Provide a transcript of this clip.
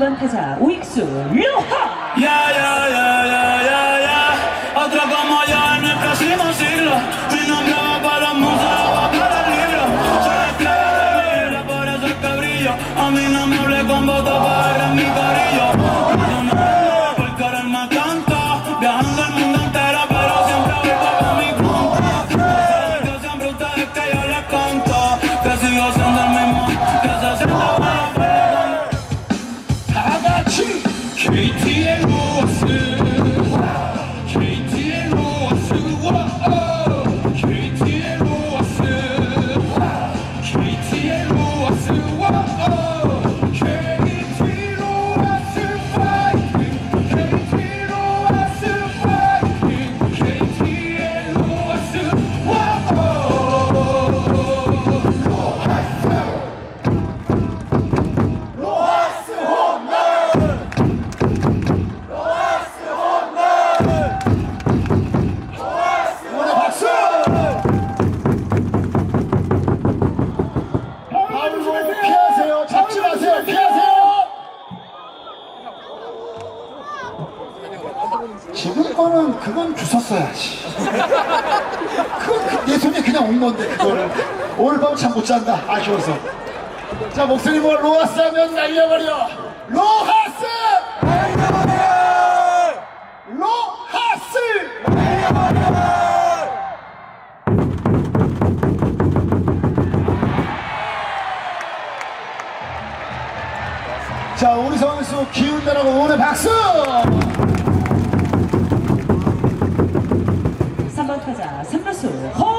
2번 타자 오익수 로하! 야야야야야야. 어디가 뭐야 지금 거는 그건 주웠어야지. 그건 그 내 손에 그냥 온 건데 그거를. 오늘 밤참못 잔다. 아쉬워서. 자 목소리 뭐 로하스 하면 날려버려. 로하스! 날려버려 로하스! 날려버려 자 우리 선수 기운다라고 오늘 박수! 타자 3루수